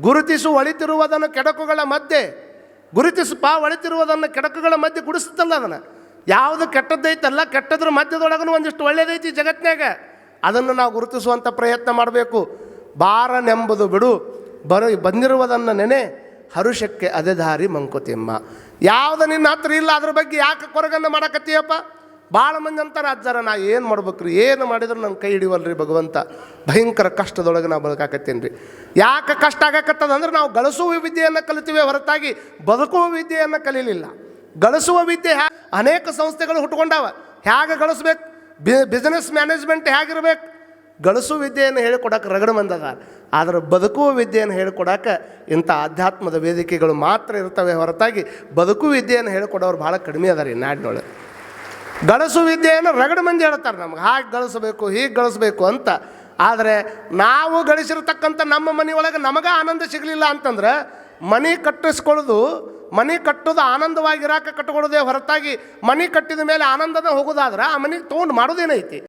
ಗುರುತಿಸು ಒಳಿತಿರುವುದನ್ನು ಕೆಡಕುಗಳ ಮಧ್ಯೆ. ಗುರುತಿಸು ಪಾ ಒಳಿತಿರುವುದನ್ನು ಕೆಡಕುಗಳ ಮಧ್ಯೆ ಗುಡಿಸ್ತಲ್ಲ ಅದನ್ನು. ಯಾವುದು ಕೆಟ್ಟದ್ದೈತಲ್ಲ, ಕೆಟ್ಟದ್ರ ಮಧ್ಯದೊಳಗೂ ಒಂದಿಷ್ಟು ಒಳ್ಳೇದೈತಿ ಜಗತ್ತಿನಾಗ ಅದನ್ನು ನಾವು ಗುರುತಿಸುವಂಥ ಪ್ರಯತ್ನ ಮಾಡಬೇಕು. ಬಾರನೆಂಬುದು ಬಿಡು. ಬರ, ಬಂದಿರುವುದನ್ನು ನೆನೆ ಹರುಷಕ್ಕೆ ಅದೇ ದಾರಿ ಮಂಕುತಿಮ್ಮ ಯಾವುದು ನಿನ್ನ ಹತ್ರ ಇಲ್ಲ, ಅದ್ರ ಬಗ್ಗೆ ಯಾಕೆ ಕೊರಗನ್ನು ಮಾಡಕತ್ತೀಯಪ್ಪ? ಭಾಳ ಮಂದಿ ಅಂತಾರೆ, ಅಜ್ಜಾರ ನಾ ಏನು ಮಾಡ್ಬೇಕ್ರಿ? ಏನು ಮಾಡಿದ್ರು ನನ್ನ ಕೈ ಹಿಡಿವಲ್ರಿ ಭಗವಂತ. ಭಯಂಕರ ಕಷ್ಟದೊಳಗೆ ನಾವು ಬದುಕಾಕತ್ತೇನೆ ರೀ ಯಾಕೆ ಕಷ್ಟ ಆಗಕತ್ತದ ಅಂದ್ರೆ ನಾವು ಗಳಿಸುವ ವಿದ್ಯೆಯನ್ನು ಕಲಿತೀವಿ ಹೊರತಾಗಿ ಬದುಕುವ ವಿದ್ಯೆಯನ್ನು ಕಲೀಲಿಲ್ಲ. ಗಳಿಸುವ ವಿದ್ಯೆ ಹ್ಯಾ ಅನೇಕ ಸಂಸ್ಥೆಗಳು ಹುಟ್ಕೊಂಡಾವ. ಹೇಗೆ ಗಳಿಸ್ಬೇಕು? ಬಿ ಬಿಸ್ನೆಸ್ ಮ್ಯಾನೇಜ್ಮೆಂಟ್ ಹೇಗಿರ್ಬೇಕು ಗಳಿಸುವ ವಿದ್ಯೆಯನ್ನು ಹೇಳಿಕೊಡಕ್ಕೆ ರಗಡ ಬಂದದ ಆದರೆ ಬದುಕುವ ವಿದ್ಯೆಯನ್ನು ಹೇಳಿಕೊಡೋಕೆ ಇಂಥ ಆಧ್ಯಾತ್ಮದ ವೇದಿಕೆಗಳು ಮಾತ್ರ ಇರ್ತವೆ ಹೊರತಾಗಿ ಬದುಕು ವಿದ್ಯೆಯನ್ನು ಹೇಳಿಕೊಡೋರು ಭಾಳ ಕಡಿಮೆ ಅದ ರೀ ನಾಡಿನೊಳಗೆ. ಗಳಿಸು ವಿದ್ಯೆಯನ್ನು ರಗಡ ಮಂದಿ ಹೇಳ್ತಾರೆ ನಮ್ಗೆ. ಹಾಗೆ ಗಳಿಸಬೇಕು, ಹೀಗೆ ಗಳಿಸಬೇಕು ಅಂತ. ಆದರೆ ನಾವು ಗಳಿಸಿರ್ತಕ್ಕಂಥ ನಮ್ಮ ಮನೆಯೊಳಗೆ ನಮಗೆ ಆನಂದ ಸಿಗಲಿಲ್ಲ ಅಂತಂದ್ರೆ ಮನೆ ಕಟ್ಟಿಸ್ಕೊಳ್ಳೋದು, ಮನೆ ಕಟ್ಟೋದು ಆನಂದವಾಗಿರಾಕ ಕಟ್ಕೊಳ್ಳೋದೇ ಹೊರತಾಗಿ ಮನೆ ಕಟ್ಟಿದ ಮೇಲೆ ಆನಂದದ ಹೋಗೋದಾದ್ರೆ ಆ ಮನೆಗೆ ತೊಗೊಂಡು ಮಾಡೋದೇನೈತಿ?